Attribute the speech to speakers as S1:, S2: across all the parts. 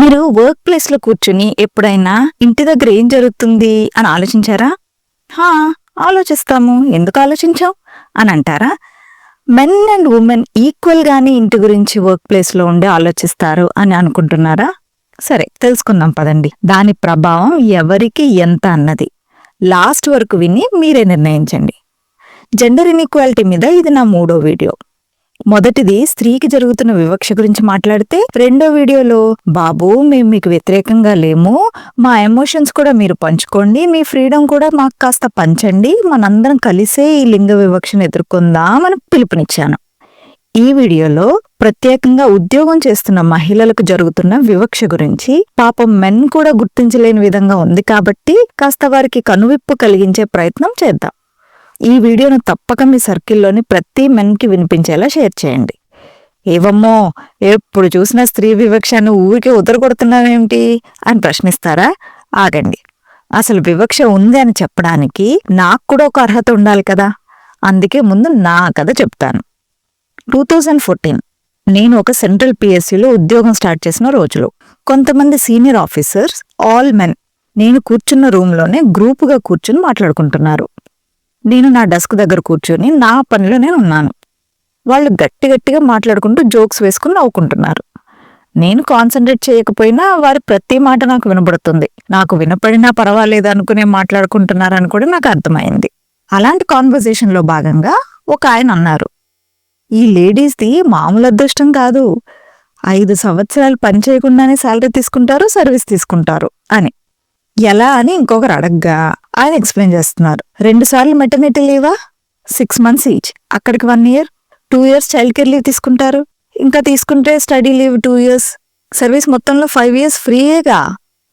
S1: మీరు వర్క్ ప్లేస్లో కూర్చుని ఎప్పుడైనా ఇంటి దగ్గర ఏం జరుగుతుంది అని ఆలోచించారా? హా ఆలోచిస్తాము. ఎందుకు ఆలోచించావు? అని అంటారా? మెన్ అండ్ ఉమెన్ ఈక్వల్ గానే ఇంటి గురించి వర్క్ ప్లేస్లో ఉండి ఆలోచిస్తారు అని అనుకుంటున్నారా? సరే తెలుసుకుందాం పదండి. దాని ప్రభావం ఎవరికి ఎంత అన్నది. లాస్ట్ వరకు విని మీరే నిర్ణయించండి. జెండర్ ఇన్ఈక్వాలిటీ మీద ఇది నా మూడో వీడియో మొదటిది స్త్రీకి జరుగుతున్న వివక్ష గురించి మాట్లాడితే రెండో వీడియోలో బాబు మేము మీకు వ్యతిరేకంగా లేము. మా ఎమోషన్స్ కూడా మీరు పంచుకోండి. మీ ఫ్రీడమ్ కూడా మాకు కాస్త పంచండి. మనందరం కలిసే ఈ లింగ వివక్షను ఎదుర్కొందామని పిలుపునిచ్చాను. ఈ వీడియోలో ప్రత్యేకంగా ఉద్యోగం చేస్తున్న మహిళలకు జరుగుతున్న వివక్ష గురించి పాపం మెన్ కూడా గుర్తించలేని విధంగా ఉంది కాబట్టి కాస్త వారికి కనువిప్పు కలిగించే ప్రయత్నం చేద్దాం. ఈ వీడియోను తప్పక మీ సర్కిల్లోని ప్రతి మెన్కి వినిపించేలా షేర్ చేయండి. ఏవమ్మో ఎప్పుడు చూసినా స్త్రీ వివక్షను ఊరికే ఉదరగొడుతున్నావేమిటి అని ప్రశ్నిస్తారా? ఆగండి. అసలు వివక్ష ఉంది అని చెప్పడానికి నాకు కూడా ఒక అర్హత ఉండాలి కదా. అందుకే ముందు నా కథ చెప్తాను. టూ థౌజండ్ ఫోర్టీన్ నేను ఒక సెంట్రల్ పిఎస్సిలో ఉద్యోగం స్టార్ట్ చేసిన రోజులు. కొంతమంది సీనియర్ ఆఫీసర్స్ ఆల్ మెన్ నేను కూర్చున్న రూమ్లోనే గ్రూపుగా కూర్చుని మాట్లాడుకుంటున్నారు. నేను నా డెస్క్ దగ్గర కూర్చొని నా పనిలో నేను ఉన్నాను. వాళ్ళు గట్టి గట్టిగా మాట్లాడుకుంటూ జోక్స్ వేసుకుని నవ్వుకుంటున్నారు. నేను కాన్సన్ట్రేట్ చేయకపోయినా వారి ప్రతి మాట నాకు వినపడుతుంది నాకు వినపడినా పర్వాలేదు అనుకునే మాట్లాడుకుంటున్నారని కూడా నాకు అర్థమైంది. అలాంటి కాన్వర్జేషన్లో భాగంగా ఒక ఆయన అన్నారు. ఈ లేడీస్ది మామూలు అదృష్టం కాదు. ఐదు సంవత్సరాలు పని చేయకుండానే శాలరీ తీసుకుంటారు సర్వీస్ తీసుకుంటారు అని. ఎలా అని ఇంకొకరు అడగ్గా ఆయన ఎక్స్ప్లెయిన్ చేస్తున్నారు. రెండు సార్లు మెటర్నిటీ లీవా సిక్స్ మంత్స్ ఈచ్ అక్కడికి one year two years child care leave తీసుకుంటారు? ఇంకా తీసుకుంటే study leave two years service మొత్తంలో ఫైవ్ ఇయర్స్ ఫ్రీయేగా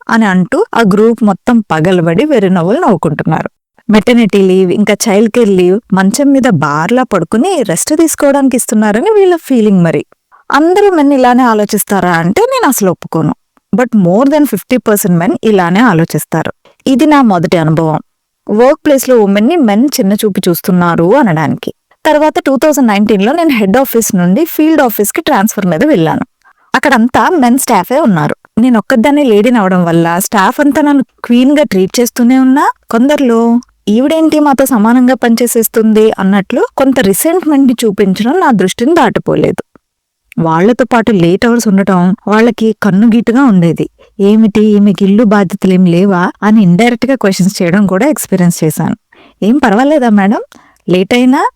S1: అని అంటూ ఆ గ్రూప్ మొత్తం పగలబడి వెర్రి నవ్వులు నవ్వుకుంటున్నారు. మెటర్నిటీ లీవ్ ఇంకా చైల్డ్ కేర్ లీవ్ మంచం మీద బార్లా పడుకుని రెస్ట్ తీసుకోవడానికి ఇస్తున్నారని వీళ్ళ ఫీలింగ్ మరి. అందరూ మెన్ ఇలానే ఆలోచిస్తారా అంటే నేను అసలు ఒప్పుకోను. But more than fifty percent men ఇలానే ఆలోచిస్తారు. ఇది నా మొదటి అనుభవం. వర్క్ ప్లేస్లో ఉమెన్ని మెన్ చిన్న చూపు చూస్తున్నారు అనడానికి. తర్వాత టూ థౌజండ్ నైన్టీన్లో నేను హెడ్ ఆఫీస్ నుండి ఫీల్డ్ ఆఫీస్కి ట్రాన్స్ఫర్ మీద వెళ్ళాను. అక్కడంతా మెన్ స్టాఫే ఉన్నారు. నేను ఒక్కదాన్ని లేడీని అవడం వల్ల స్టాఫ్ అంతా నన్ను క్వీన్గా ట్రీట్ చేస్తూనే ఉన్నా. కొందరిలో ఈవిడేంటి మాతో సమానంగా పనిచేసేస్తుంది అన్నట్లు కొంత రిసెంట్మెంట్ని చూపించడం నా దృష్టిని దాటిపోలేదు. వాళ్ళతో పాటు లేట్ అవర్స్ ఉండటం వాళ్ళకి కన్నుగీటుగా ఉండేది. ఏమిటి? మీకు ఇల్లు బాధ్యతలు ఏం లేవా? అని ఇండైరెక్ట్గా క్వశ్చన్స్ చేయడం కూడా ఎక్స్పీరియన్స్ చేశాను. ఏం పర్వాలేదా మేడం? లేట్ అయినా?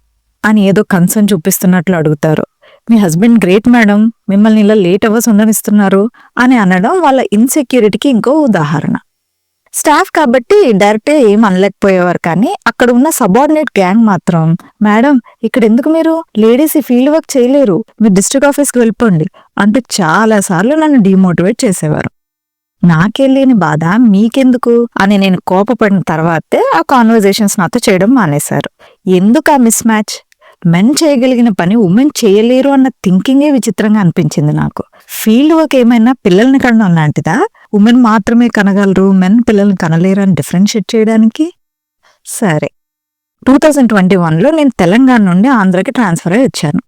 S1: అని ఏదో కన్సర్న్ చూపిస్తున్నట్లు అడుగుతారు. మీ హస్బెండ్ గ్రేట్ మేడం. మిమ్మల్ని ఇలా లేట్ అవర్స్ ఉండనిస్తున్నారు. అని అనడం వాళ్ళ ఇన్సెక్యూరిటీకి ఇంకో ఉదాహరణ. స్టాఫ్ కాబట్టి డైరెక్ట్ ఏం అనలేకపోయేవారు కానీ అక్కడ ఉన్న సబార్డినేట్ గ్యాంగ్ మాత్రం మేడం ఇక్కడ ఎందుకు మీరు లేడీస్ ఈ ఫీల్డ్ వర్క్ చేయలేరు? మీరు డిస్ట్రిక్ట్ ఆఫీస్కి వెళ్ళిపోండి. అంటూ చాలా సార్లు నన్ను డిమోటివేట్ చేసేవారు. నాకెళ్ళని బాధ మీకెందుకు? అని నేను కోపపడిన తర్వాతే ఆ కాన్వర్జేషన్స్ నాతో చేయడం మానేశారు. ఎందుకు ఆ మిస్ మ్యాచ్ మెన్ చేయగలిగిన పని ఉమెన్ చేయలేరు అన్న థింకింగే విచిత్రంగా అనిపించింది నాకు. ఫీల్డ్ వర్క్ ఏమైనా పిల్లల్ని కనడం లాంటిదా? ఉమెన్ మాత్రమే కనగలరు మెన్ పిల్లల్ని కనలేరు అని డిఫరెన్షియేట్ చేయడానికి? సరే. టూ థౌజండ్ ట్వంటీ వన్లో నేను తెలంగాణ నుండి ఆంధ్రాకి ట్రాన్స్ఫర్ అయ్యి వచ్చాను.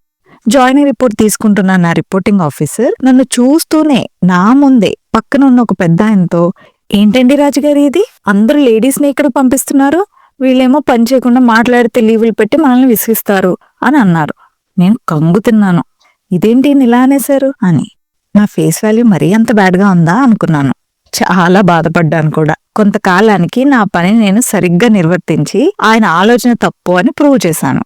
S1: జాయినింగ్ రిపోర్ట్ తీసుకుంటున్న నా రిపోర్టింగ్ ఆఫీసర్ నన్ను చూస్తూనే నా ముందే పక్కన ఉన్న ఒక పెద్ద ఆయనతో ఏంటండి రాజుగారి ఇది? అందరూ లేడీస్ని ఇక్కడ పంపిస్తున్నారు? వీళ్ళేమో పని చేయకుండా మాట్లాడితే లీవులు పెట్టి మనల్ని విసిగిస్తారు అని అన్నారు. నేను కంగు తిన్నాను. ఇదేంటి ఈయన ఇలా అనేశారు? అని. నా ఫేస్ వాల్యూ మరీ అంత బ్యాడ్గా ఉందా అనుకున్నాను. చాలా బాధపడ్డాను కూడా. కొంతకాలానికి నా పని నేను సరిగ్గా నిర్వర్తించి ఆయన ఆలోచన తప్పు అని ప్రూవ్ చేశాను.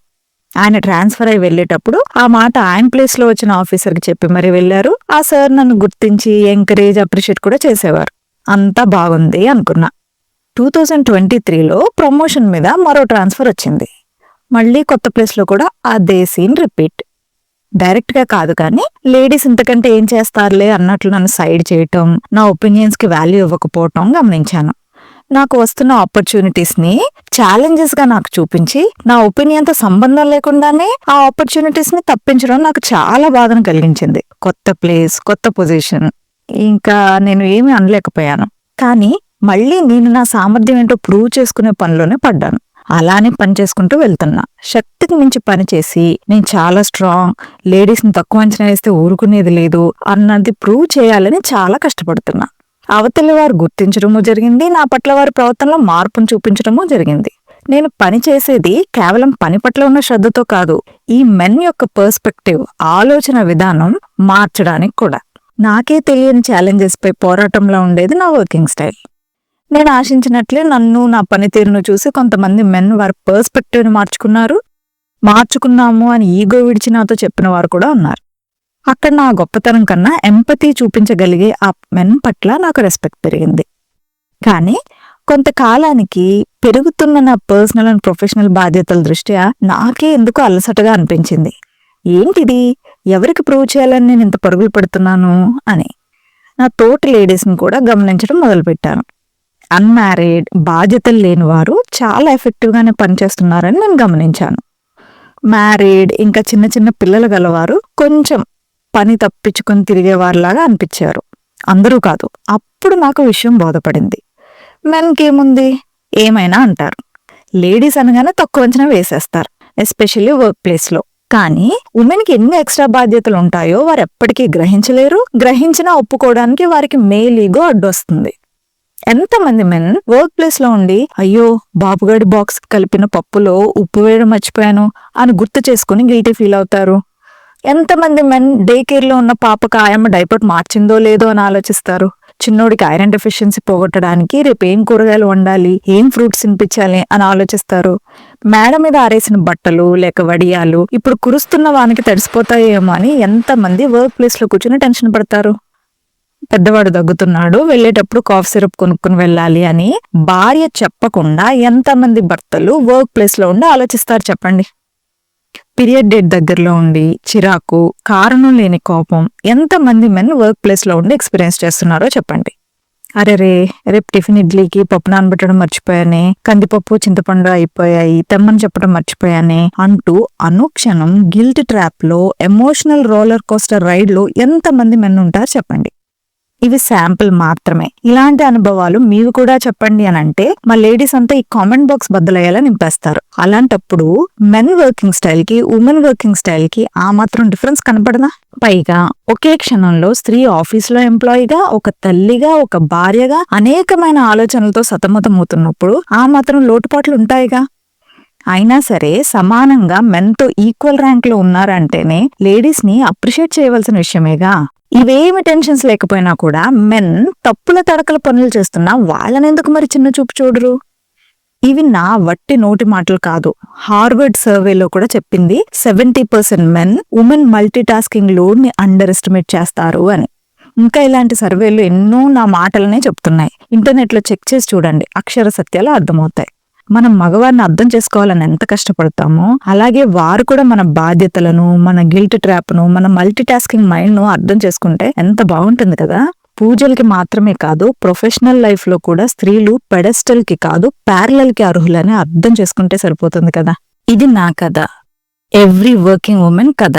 S1: ఆయన ట్రాన్స్ఫర్ అయి వెళ్ళేటప్పుడు ఆ మాట ఆయన ప్లేస్లో వచ్చిన ఆఫీసర్కి చెప్పి మరీ వెళ్ళారు. ఆ సార్ నన్ను గుర్తించి ఎంకరేజ్ అప్రిషియేట్ కూడా చేసేవారు. అంతా బాగుంది అనుకున్నా. టూ థౌజండ్ ట్వంటీ త్రీలో ప్రమోషన్ మీద మరో ట్రాన్స్ఫర్ వచ్చింది. మళ్ళీ కొత్త ప్లేస్లో కూడా అదే సీన్ రిపీట్. డైరెక్ట్గా కాదు కానీ లేడీస్ ఇంతకంటే ఏం చేస్తారులే అన్నట్లు నన్ను సైడ్ చేయటం నా ఒపీనియన్స్కి వాల్యూ ఇవ్వకపోవటం గమనించాను. నాకు వస్తున్న ఆపర్చునిటీస్ని ఛాలెంజెస్గా నాకు చూపించి నా ఒపీనియన్తో సంబంధం లేకుండానే ఆ ఆపర్చునిటీస్ని తప్పించడం నాకు చాలా బాధను కలిగించింది. కొత్త ప్లేస్ కొత్త పొజిషన్. ఇంకా నేను ఏమీ అనలేకపోయాను. కానీ మళ్ళీ నేను నా సామర్థ్యం ఏంటో ప్రూవ్ చేసుకునే పనిలోనే పడ్డాను. అలానే పని చేసుకుంటూ వెళ్తున్నా. శక్తికి మించి పని చేసి నేను చాలా స్ట్రాంగ్ లేడీస్ని తక్కువ అంచనా వేస్తే ఊరుకునేది లేదు అన్నది ప్రూవ్ చేయాలని చాలా కష్టపడుతున్నా. అవతలి వారు గుర్తించడము జరిగింది నా పట్ల వారి ప్రవర్తనలో మార్పును చూపించడము జరిగింది. నేను పని చేసేది కేవలం పని పట్ల ఉన్న శ్రద్ధతో కాదు ఈ మెన్ యొక్క పర్స్పెక్టివ్ ఆలోచన విధానం మార్చడానికి కూడా. నాకే తెలియని ఛాలెంజెస్పై పోరాటంలో ఉండేది నా వర్కింగ్ స్టైల్ నేను ఆశించినట్లే నన్ను నా పనితీరును చూసి కొంతమంది మెన్ వారి పర్స్పెక్టివ్ని మార్చుకున్నారు. మార్చుకున్నాము అని ఈగో విడిచి నాతో చెప్పిన వారు కూడా ఉన్నారు. అక్కడ నా గొప్పతనం కన్నా ఎంపతి చూపించగలిగే ఆ మెన్ పట్ల నాకు రెస్పెక్ట్ పెరిగింది. కానీ కొంతకాలానికి పెరుగుతున్న నా పర్సనల్ అండ్ ప్రొఫెషనల్ బాధ్యతల దృష్ట్యా నాకే ఎందుకు అలసటగా అనిపించింది. ఏంటిది? ఎవరికి ప్రూవ్ చేయాలని నేను ఇంత పరుగులు పెడుతున్నాను అని. నా తోటి లేడీస్ని కూడా గమనించడం మొదలుపెట్టాను. అన్మ్యారీడ్ బాధ్యతలు లేని వారు చాలా ఎఫెక్టివ్గానే పనిచేస్తున్నారని నేను గమనించాను. మ్యారీడ్ ఇంకా చిన్న చిన్న పిల్లలు గలవారు కొంచెం పని తప్పించుకొని తిరిగేవారిలాగా అనిపించారు. అందరూ కాదు అప్పుడు నాకు విషయం బోధపడింది. మెన్కి ఏముంది? ఏమైనా అంటారు. లేడీస్ అనగానే తక్కువ అంచనా వేసేస్తారు ఎస్పెషల్లీ వర్క్ ప్లేస్లో కానీ ఉమెన్కి ఎన్ని ఎక్స్ట్రా బాధ్యతలు ఉంటాయో వారు ఎప్పటికీ గ్రహించలేరు. గ్రహించినా ఒప్పుకోవడానికి వారికి మేల్ ఈగో అడ్డొస్తుంది. ఎంతమంది మెన్ వర్క్ ప్లేస్లో ఉండి అయ్యో బాబుగాడి బాక్స్ కలిపిన పప్పులో ఉప్పు వేయడం మర్చిపోయాను అని గుర్తు చేసుకుని గిల్టీ ఫీల్ అవుతారు. ఎంతమంది మెన్ డే కేర్లో ఉన్న పాపకు ఆయమ్మ డైపర్ మార్చిందో లేదో అని ఆలోచిస్తారు. చిన్నోడికి ఐరన్ డెఫిషియన్సీ పోగొట్టడానికి రేపు ఏం కూరగాయలు వండాలి ఏం ఫ్రూట్స్ తినిపించాలి అని ఆలోచిస్తారు. మేడ మీద ఆరేసిన బట్టలు లేక వడియాలు ఇప్పుడు కురుస్తున్న వానికి తడిసిపోతాయేమో అని ఎంతమంది వర్క్ ప్లేస్లో కూర్చుని టెన్షన్ పడతారు. పెద్దవాడు దగ్గుతున్నాడు వెళ్ళేటప్పుడు కాఫ్ సిరప్ కొనుక్కుని వెళ్ళాలి అని భార్య చెప్పకుండా ఎంతమంది భర్తలు వర్క్ ప్లేస్లో ఉండి ఆలోచిస్తారు చెప్పండి. పీరియడ్ డేట్ దగ్గరలో ఉండి చిరాకు కారణం లేని కోపం ఎంతమంది మెన్ వర్క్ ప్లేస్లో ఉండి ఎక్స్పీరియన్స్ చేస్తున్నారో చెప్పండి. అరే రే రేపు టిఫిన్ ఇడ్లీకి పప్పు నానబెట్టడం మర్చిపోయానే కందిపప్పు చింతపండు అయిపోయాయి తెమ్మని చెప్పడం మర్చిపోయానే అంటూ అనుక్షణం గిల్ట్ ట్రాప్లో ఎమోషనల్ రోలర్ కోస్టర్ రైడ్లో ఎంతమంది మెన్ ఉంటారు చెప్పండి. ఇవి శాంపుల్ మాత్రమే. ఇలాంటి అనుభవాలు మీవి కూడా చెప్పండి అని అంటే మా లేడీస్ అంతా ఈ కామెంట్ బాక్స్ బద్దలయ్యేలా నింపేస్తారు. అలాంటప్పుడు మెన్ వర్కింగ్ స్టైల్కి ఉమెన్ వర్కింగ్ స్టైల్కి ఆ మాత్రం డిఫరెన్స్ కనపడదా? పైగా ఒకే క్షణంలో స్త్రీ ఆఫీసులో ఎంప్లాయీగా ఒక తల్లిగా ఒక భార్యగా అనేకమైన ఆలోచనలతో సతమతమవుతున్నప్పుడు ఆ మాత్రం లోటుపాట్లు ఉంటాయిగా? అయినా సరే సమానంగా మెన్తో ఈక్వల్ ర్యాంక్లో ఉన్నారంటేనే లేడీస్ని అప్రిషియేట్ చేయవలసిన విషయమేగా. ఇవేమి టెన్షన్స్ లేకపోయినా కూడా మెన్ తప్పుల తడకల పనులు చేస్తున్నా వాళ్ళనెందుకు మరి చిన్న చూపు చూడరు? ఇవి నా వట్టి నోటి మాటలు కాదు. హార్వర్డ్ సర్వేలో కూడా చెప్పింది seventy percent men women multitasking లోడ్ని underestimate చేస్తారు అని. ఇంకా ఇలాంటి సర్వేలు ఎన్నో నా మాటలనే చెప్తున్నాయి. ఇంటర్నెట్లో చెక్ చేసి చూడండి. అక్షర సత్యాలు అర్థమవుతాయి. మనం మగవారిని అర్థం చేసుకోవాలని ఎంత కష్టపడతామో అలాగే వారు కూడా మన బాధ్యతలను మన గిల్ట్ ట్రాప్ను మన మల్టీ టాస్కింగ్ మైండ్ను అర్థం చేసుకుంటే ఎంత బాగుంటుంది కదా. పూజలకి మాత్రమే కాదు ప్రొఫెషనల్ లైఫ్లో కూడా స్త్రీలు పెడస్టల్కి కాదు ప్యారలల్కి అర్హులని అర్థం చేసుకుంటే సరిపోతుంది కదా. ఇది నా కథ. ఎవ్రీ వర్కింగ్ ఉమెన్ కథ.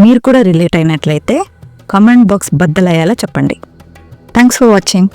S1: మీరు కూడా రిలేట్ అయినట్లయితే కామెంట్ బాక్స్ బద్దలయ్యేలా చెప్పండి. Thanks for watching.